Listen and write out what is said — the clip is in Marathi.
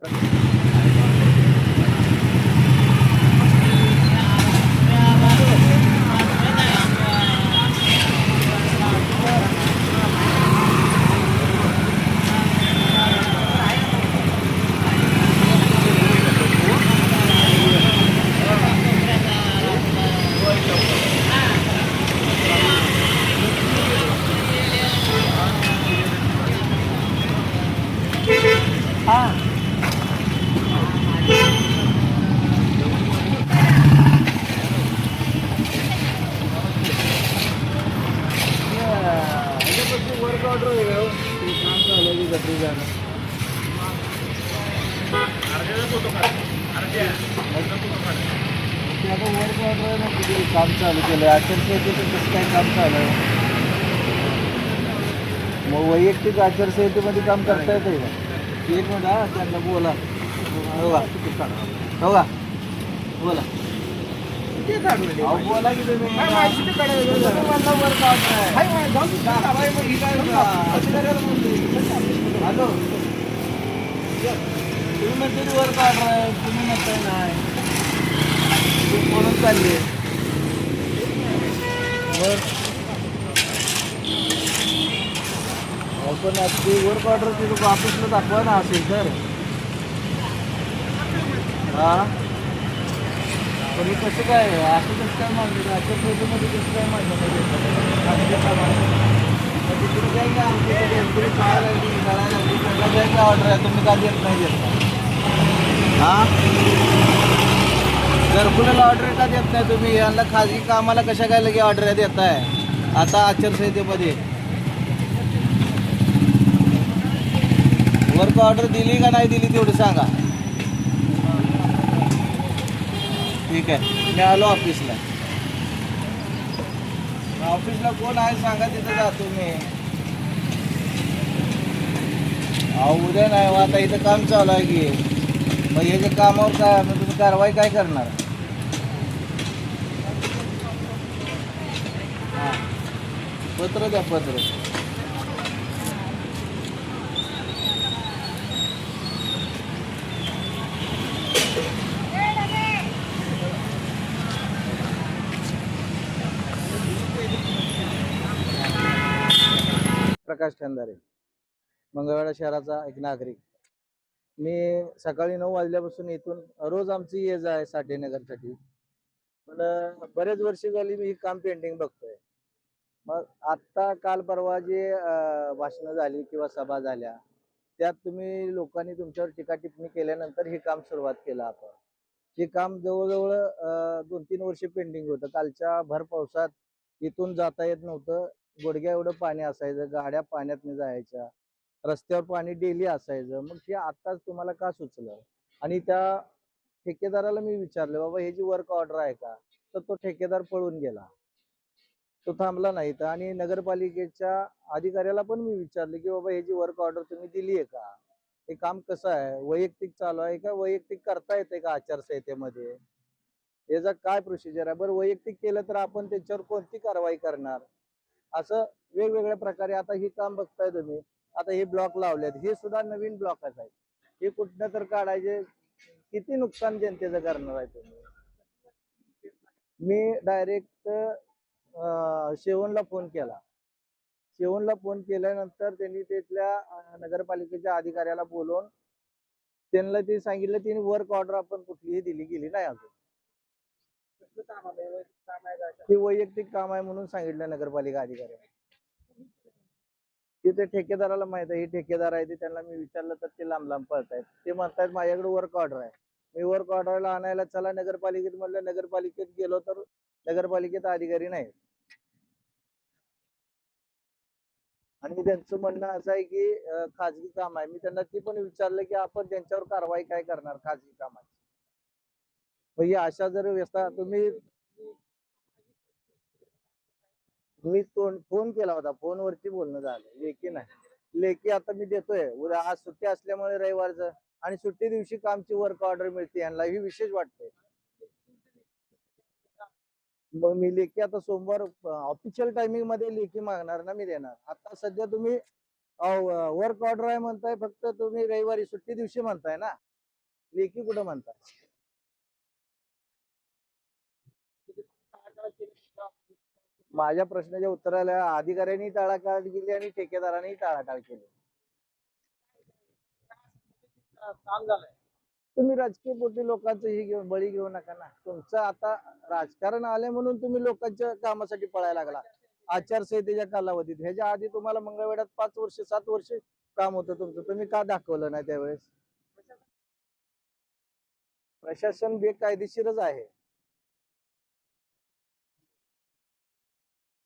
Gracias. काम आहे की ते आता वर ऑर्डर आहे ना किती काम चालू केलं आचारसंहितेचं कसं काय काम चालू आहे? मग वैयक्तिक आचारसंहितेमध्ये काम करता येतं का? एक मिनिट हा त्यांना बोला. हो का हो का बोला. अहो, बोला की तुम्ही. order आहे. हॅलो. तुम्ही म्हणते म्हणताय नाही. म्हणून चालली. वर्क अहो, पण आता ती वर्क ऑर्डर ती लोक ऑफिसला दाखवा ना असेल तर. हा? पण हे कसं काय असं कसं काय मागणी? आजच्या फोटोमध्ये कसं काय मागणी? म्हणजे म्हणजे तिकडे काय का आमच्याकडे एवढी खायला लागली करायला लागली त्यांना काय काय ऑर्डर आहे? तुम्ही का देत नाही देत हां? हा घरकुलाला ऑर्डर का देत नाही तुम्ही यांना खाजगी कामाला कशा काय लगे ऑर्डर देत आहे आता आचारसंहितेमध्ये. वर्क ऑर्डर दिली का नाही दिली तेवढं सांगा. ठीक आहे. मी आलो ऑफिसला. ऑफिसला कोण आहे सांगा तिथं जातो मी. अहो उद्या नाही हो, आता इथं काम चालू आहे की. मग याच्या कामावर काय मग तुम्ही कारवाई काय करणार? हां. पत्र द्या पत्र. प्रकाश ठंदारे मंगळवेढा शहराचा एक नागरिक. मी सकाळी नऊ वाजल्यापासून इथून रोज आमची ये जा आहे साठेनगरसाठी. पण बरेच वर्ष झाली मी काम पेंटिंग बघतोय. मग आत्ता काल परवा जे भाषणं झाली किंवा सभा झाल्या त्यात तुम्ही लोकांनी तुमच्यावर टीका टिप्पणी केल्यानंतर हे काम सुरुवात केलं आपण. हे काम जवळजवळ दोन तीन वर्ष पेंडिंग होतं. कालच्या भर पावसात इथून जाता येत नव्हतं. गुडघ्या एवढं पाणी असायचं गाड्या पाण्यात जायच्या रस्त्यावर पाणी डेली असायचं. मग हे आत्ताच तुम्हाला का सुचलं? आणि त्या ठेकेदाराला मी विचारलं बाबा हे जी वर्क ऑर्डर आहे का? तर तो ठेकेदार पळून गेला. तो थांबला नाही तर आणि नगरपालिकेच्या अधिकाऱ्याला पण मी विचारलं की बाबा हे जी वर्क ऑर्डर तुम्ही दिली आहे का? हे काम कसं आहे? वैयक्तिक चालू आहे का? वैयक्तिक करता येते का आचारसंहितेमध्ये? याचा काय प्रोसिजर आहे? बरं वैयक्तिक केलं तर आपण त्याच्यावर कोणती कारवाई करणार? असं वेगवेगळ्या प्रकारे आता हे काम बघताय तुम्ही. आता हे ब्लॉक लावलेत. हे सुद्धा नवीन ब्लॉकच आहेत. हे कुठनं तर काढायचे. किती नुकसान जनतेचं करणार आहे तुम्ही? मी डायरेक्ट शेवणला फोन केला. शेवणला फोन केल्यानंतर त्यांनी तिथल्या नगरपालिकेच्या अधिकाऱ्याला बोलवून त्यांना ते सांगितलं त्यांनी वर्क ऑर्डर आपण कुठलीही दिली गेली नाही अजून. ते वैयक्तिक काम आहे म्हणून सांगितलं नगरपालिका अधिकाऱ्याने. ते ठेकेदाराला माहीत आहे हे ठेकेदार आहे ते त्यांना मी विचारलं तर ते लांब लांब पळतायत. ते म्हणतायत माझ्याकडे वर्क ऑर्डर आहे. मी वर्क ऑर्डरला आणायला चला नगरपालिकेत म्हणलं नगरपालिकेत गेलो तर नगरपालिकेत अधिकारी नाही आणि त्यांचं म्हणणं असं आहे की अं, खाजगी काम आहे. मी त्यांना ते पण विचारलं की आपण त्यांच्यावर कारवाई काय करणार खाजगी कामाची? म्हणजे अशा जर व्यवस्था तुम्ही मी फोन केला होता फोनवरती बोलणं झालं. लेखी नाही. लेखी आता मी देतोय. उद्या आज सुट्टी असल्यामुळे रविवारचं आणि सुट्टी दिवशी कामची वर्क ऑर्डर मिळते यांना ही विशेष वाटते. मग मी लेखी आता सोमवार ऑफिशियल टायमिंगमध्ये लेखी मागणार ना मी देणार. आता सध्या तुम्ही वर्क ऑर्डर आहे म्हणताय फक्त तुम्ही रविवारी सुट्टी दिवशी म्हणताय ना? लेखी कुठं म्हणताय? माझ्या प्रश्नाच्या उत्तराला अधिकाऱ्यांनी टाळाटाळ केली आणि ठेकेदारांनी टाळाटाळ केली. काम झालंय. तुम्ही राजकीय पोटी लोकांचं हे घेऊन बळी घेऊ नका ना. तुमचं आता राजकारण आले म्हणून तुम्ही लोकांच्या कामासाठी पळायला लागला. आचारसंहितेच्या कालावधीत. ह्याच्या आधी तुम्हाला मंगळवेढ्यात पाच वर्ष सात वर्ष काम होतं तुमचं. तुम्ही का दाखवलं नाही त्यावेळेस? प्रशासन बेकायदेशीरच आहे.